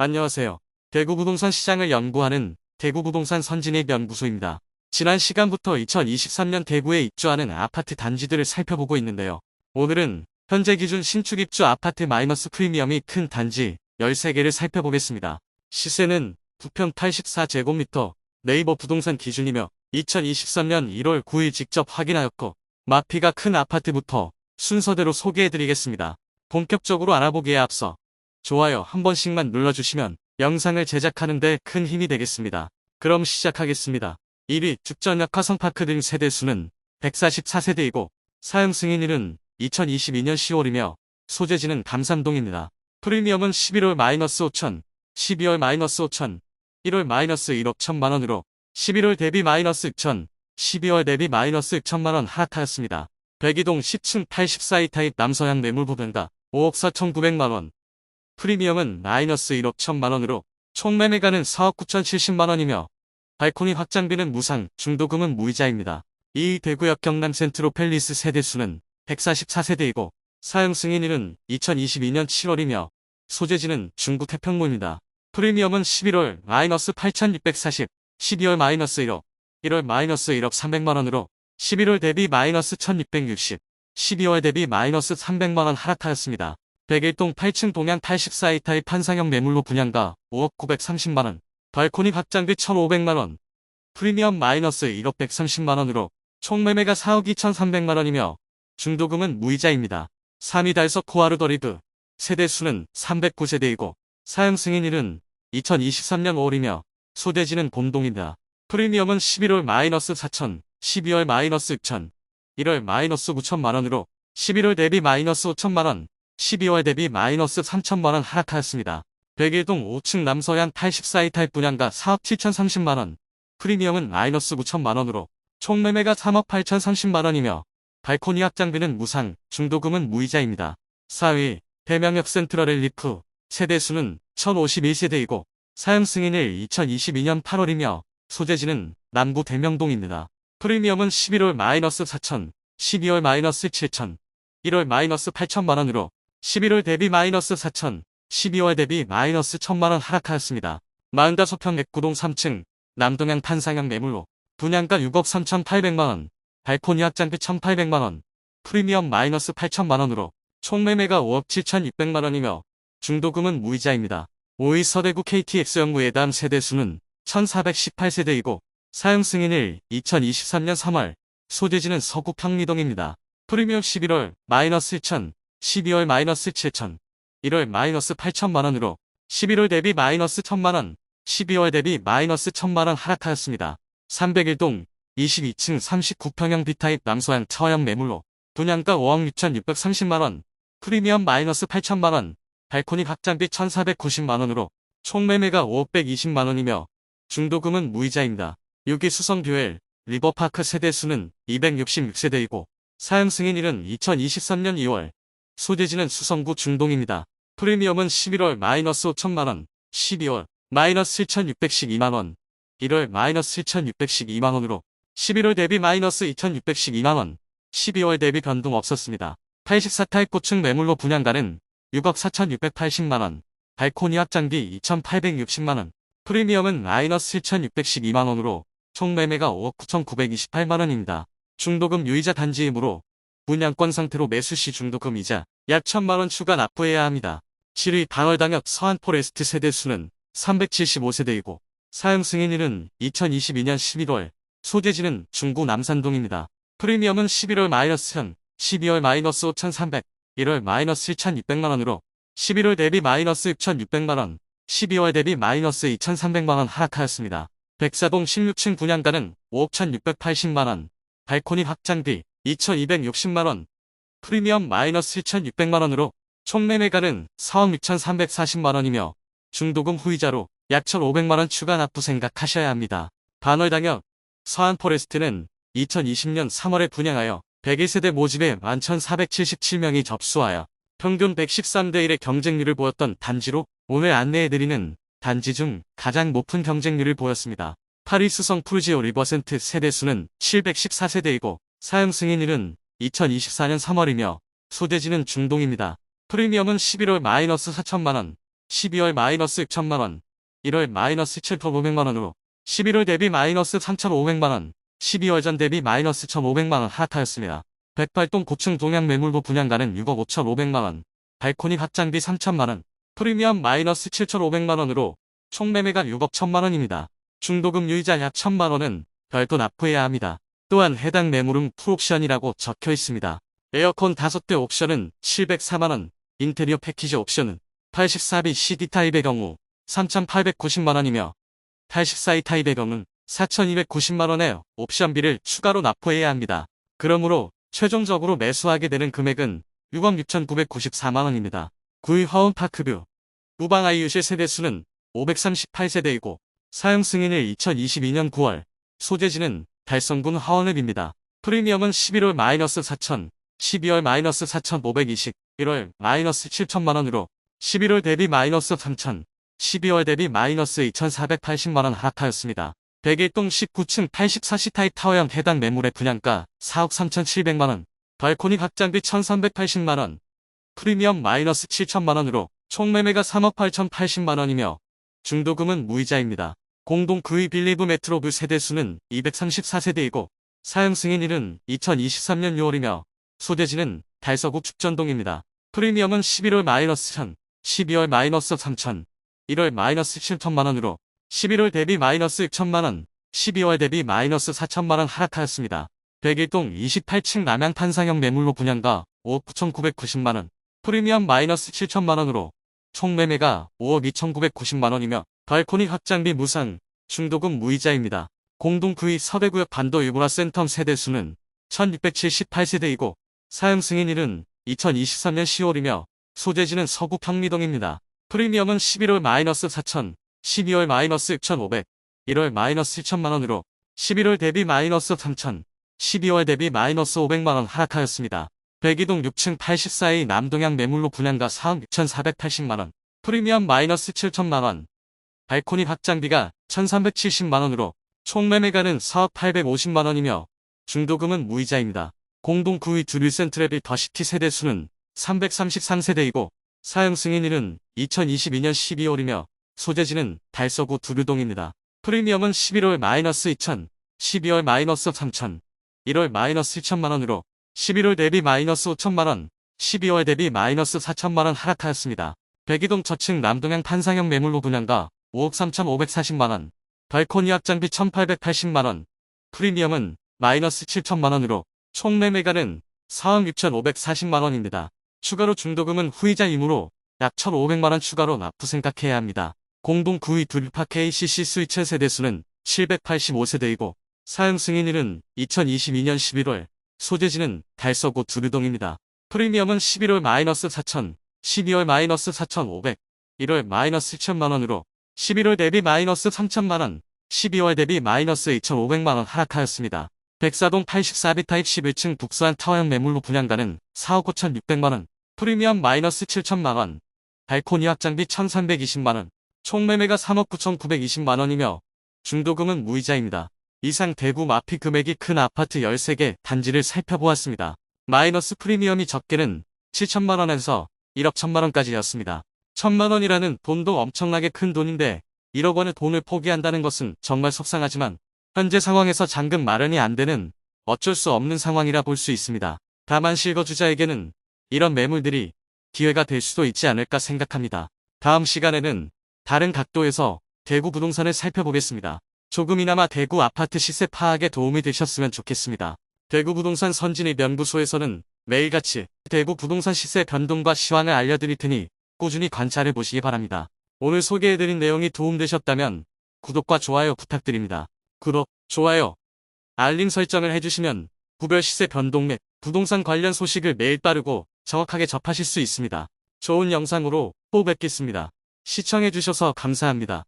안녕하세요. 대구 부동산 시장을 연구하는 대구 부동산 선진입 연구소입니다. 지난 시간부터 2023년 대구에 입주하는 아파트 단지들을 살펴보고 있는데요. 오늘은 현재 기준 신축 입주 아파트 마이너스 프리미엄이 큰 단지 13개를 살펴보겠습니다. 시세는 부평 84제곱미터 네이버 부동산 기준이며 2023년 1월 9일 직접 확인하였고 마피가 큰 아파트부터 순서대로 소개해드리겠습니다. 본격적으로 알아보기에 앞서 좋아요 한 번씩만 눌러주시면 영상을 제작하는 데 큰 힘이 되겠습니다. 그럼 시작하겠습니다. 1위 죽전역 화성파크 등 세대수는 144세대이고 사용 승인일은 2022년 10월이며 소재지는 감삼동입니다. 프리미엄은 11월 마이너스 5천, 12월 마이너스 5천, 1월 마이너스 1억 1천만원으로 11월 대비 마이너스 6천, 12월 대비 마이너스 6천만원 하락하였습니다. 백이동 10층 84이 타입 남서향 매물보변가 5억 4천 9백만원 프리미엄은 마이너스 1억 1천만원으로 총 매매가는 4억 9천 70만원이며 발코니 확장비는 무상, 중도금은 무이자입니다. 이 대구역 경남 센트로 팰리스 세대수는 144세대이고 사용 승인일은 2022년 7월이며 소재지는 중국 태평로입니다. 프리미엄은 11월 마이너스 8,640, 12월 마이너스 1억, 1월 마이너스 1억 300만원으로 11월 대비 마이너스 1,660, 12월 대비 마이너스 300만원 하락하였습니다. 백일동 8층 동양 84이 타입 판상형 매물로 분양가 5억 930만원, 발코니 확장비 1,500만원, 프리미엄 마이너스 1억 130만원으로 총 매매가 4억 2,300만원이며 중도금은 무이자입니다. 3위 달석 코아르더 리브 세대수는 309세대이고 사용 승인일은 2023년 5월이며 소대지는 본동입니다. 프리미엄은 11월 마이너스 4천, 12월 마이너스 6천, 1월 마이너스 9천만원으로 11월 대비 마이너스 5천만원, 12월 대비 마이너스 3천만원 하락하였습니다. 백일동 5층 남서양 84이 타입 분양가 4억 7천30만원, 프리미엄은 마이너스 9천만원으로 총 매매가 3억 8천30만원이며 발코니 확장비는 무상, 중도금은 무이자입니다. 4위 대명역 센트럴 엘리프 세대수는 1051세대이고 사용 승인일 2022년 8월이며 소재지는 남구 대명동입니다. 프리미엄은 11월 마이너스 4천, 12월 마이너스 7천, 1월 마이너스 8천만원으로 11월 대비 마이너스 4천, 12월 대비 마이너스 1천만원 하락하였습니다. 45평 액구동 3층 남동향 판상형 매물로 분양가 6억 3천8백만원, 발코니 확장비 1,800만원, 프리미엄 마이너스 8천만원으로 총 매매가 5억 7천6백만원이며 중도금은 무이자입니다. 5위 서대구 KTX 연구예담 세대수는 1418세대이고 사용 승인일 2023년 3월 소재지는 서구 평리동입니다. 프리미엄 11월 마이너스 1천, 12월 마이너스 7천, 1월 마이너스 8천만원으로 11월 대비 마이너스 1천만원, 12월 대비 마이너스 1천만원 하락하였습니다. 301동 22층 39평형 B타입 남서양 처형 매물로 분양가 5억 6천630만원, 프리미엄 마이너스 8천만원, 발코니 확장비 1,490만원으로 총 매매가 5억 120만원이며 중도금은 무이자입니다. 6위 수성 듀엘 리버파크 세대수는 266세대이고 사용 승인일은 2023년 2월 소재지는 수성구 중동입니다. 프리미엄은 11월 마이너스 5천만원, 12월 마이너스 7,612만원, 1월 마이너스 7,612만원으로 11월 대비 마이너스 2,612만원, 12월 대비 변동 없었습니다. 84타입 고층 매물로 분양가는 6억 4,680만원, 발코니 확장비 2,860만원, 프리미엄은 마이너스 7,612만원으로 총 매매가 5억 9,928만원입니다. 중도금 유이자 단지이므로 분양권 상태로 매수 시 중도금 이자 약 1천만원 추가 납부해야 합니다. 7위 방월당역 서한포레스트 세대수는 375세대이고 사용 승인일은 2022년 11월 소재지는 중구 남산동입니다. 프리미엄은 11월 마이너스 1000, 12월 마이너스 5300, 1월 마이너스 7600만원으로 11월 대비 마이너스 6600만원, 12월 대비 마이너스 2300만원 하락하였습니다. 백사동 16층 분양가는 5억 1680만원, 발코니 확장비 2260만원, 프리미엄 마이너스 7600만원으로 총 매매가는 4억 6340만원이며 중도금 후이자로 약 1500만원 추가 납부 생각하셔야 합니다. 반월 당역 서한 포레스트는 2020년 3월에 분양하여 101세대 모집에 11,477명이 접수하여 평균 113대 1의 경쟁률을 보였던 단지로 오늘 안내해드리는 단지 중 가장 높은 경쟁률을 보였습니다. 파리 수성 풀지오 리버센트 세대수는 714세대이고 사용 승인일은 2024년 3월이며 소재지는 중동입니다. 프리미엄은 11월 마이너스 4천만원, 12월 마이너스 6천만원, 1월 마이너스 7,500만원으로 11월 대비 마이너스 3,500만원, 12월 전 대비 마이너스 1,500만원 하락하였습니다. 백발동 고층 동양 매물부 분양가는 6억 5,500만원, 발코니 확장비 3천만원, 프리미엄 마이너스 7,500만원으로 총 매매가 6억 1천만원입니다. 중도금 유이자 약 1천만원은 별도 납부해야 합니다. 또한 해당 매물은 풀옵션이라고 적혀 있습니다. 에어컨 5대 옵션은 704만원, 인테리어 패키지 옵션은 84B CD 타입의 경우 3,890만원이며 84E 타입의 경우는 4,290만원의 옵션비를 추가로 납부해야 합니다. 그러므로 최종적으로 매수하게 되는 금액은 6억 6,994만원입니다. 구의 화원파크뷰 우방 아이유실 세대수는 538세대이고 사용 승인일 2022년 9월 소재지는 달성군 하원읍입니다. 프리미엄은 11월 마이너스 4천, 12월 마이너스 4,520, 1월 마이너스 7천만원으로 11월 대비 마이너스 3천, 12월 대비 마이너스 2,480만원 하락하였습니다. 백일동 19층 84시 타입 타워형 해당 매물의 분양가 4억 3,700만원, 발코니 확장비 1,380만원, 프리미엄 마이너스 7천만원으로 총 매매가 3억 8,080만원이며 중도금은 무이자입니다. 공동 구의 빌리브 메트로뷰 세대수는 234세대이고 사용 승인일은 2023년 6월이며 소재지는 달서구 축전동입니다. 프리미엄은 11월 마이너스 1000, 12월 마이너스 3000, 1월 마이너스 7천만원으로 11월 대비 마이너스 6천만원, 12월 대비 마이너스 4천만원 하락하였습니다. 백일동 28층 남양 판상형 매물로 분양가 5억 9,990만원, 프리미엄 마이너스 7천만원으로 총 매매가 5억 2,990만원이며 발코니 확장비 무상, 중도금 무이자입니다. 공동 구의 서대구역 반도 유보라 센텀 세대수는 1678세대이고 사용 승인일은 2023년 10월이며 소재지는 서구 평미동입니다. 프리미엄은 11월 마이너스 4천, 12월 마이너스 6,500, 1월 마이너스 7천만원으로 11월 대비 마이너스 3천, 12월 대비 마이너스 500만원 하락하였습니다. 백이동 6층 84의 남동향 매물로 분양가 4억 6,480만원, 프리미엄 마이너스 7천만원, 발코니 확장비가 1,370만원으로 총 매매가는 4억 850만원이며 중도금은 무이자입니다. 공동 구의 두류 센트레비 더시티 세대수는 333세대이고 사용 승인일은 2022년 12월이며 소재지는 달서구 두류동입니다. 프리미엄은 11월 마이너스 2천, 12월 마이너스 3천, 1월 마이너스 1천만원으로 11월 대비 마이너스 5천만원, 12월 대비 마이너스 4천만원 하락하였습니다. 백이동 저층 남동향 판상형 매물로 분양가 5억 3,540만원, 발코니 확장비 1,880만원, 프리미엄은 마이너스 7천만원으로 총 매매가는 4억 6,540만원입니다. 추가로 중도금은 후이자 이무로 약 1,500만원 추가로 납부 생각해야 합니다. 공동 구의 둘파 KCC 스위치 세대수는 785세대이고 사용 승인일은 2022년 11월, 소재지는 달서구 두류동입니다. 프리미엄은 11월 마이너스 4천, 12월 마이너스 4,500, 1월 마이너스 7천만원으로 11월 대비 마이너스 3천만원, 12월 대비 마이너스 2,500만원 하락하였습니다. 백사동 84비 타입 11층 북수한 타워형 매물로 분양가는 4억 5,600만원, 프리미엄 마이너스 7천만원, 발코니 확장비 1,320만원, 총 매매가 3억 9,920만원이며 중도금은 무이자입니다. 이상 대구 마피 금액이 큰 아파트 13개 단지를 살펴보았습니다. 마이너스 프리미엄이 적게는 7천만원에서 1억 1천만원까지였습니다. 천만 원이라는 돈도 엄청나게 큰 돈인데 1억 원의 돈을 포기한다는 것은 정말 속상하지만 현재 상황에서 잔금 마련이 안 되는 어쩔 수 없는 상황이라 볼 수 있습니다. 다만 실거주자에게는 이런 매물들이 기회가 될 수도 있지 않을까 생각합니다. 다음 시간에는 다른 각도에서 대구 부동산을 살펴보겠습니다. 조금이나마 대구 아파트 시세 파악에 도움이 되셨으면 좋겠습니다. 대구 부동산 선진의 연구소에서는 매일같이 대구 부동산 시세 변동과 시황을 알려드릴 테니 꾸준히 관찰해 보시기 바랍니다. 오늘 소개해드린 내용이 도움되셨다면 구독과 좋아요 부탁드립니다. 구독, 좋아요, 알림 설정을 해주시면 구별 시세 변동 및 부동산 관련 소식을 매일 빠르고 정확하게 접하실 수 있습니다. 좋은 영상으로 또 뵙겠습니다. 시청해주셔서 감사합니다.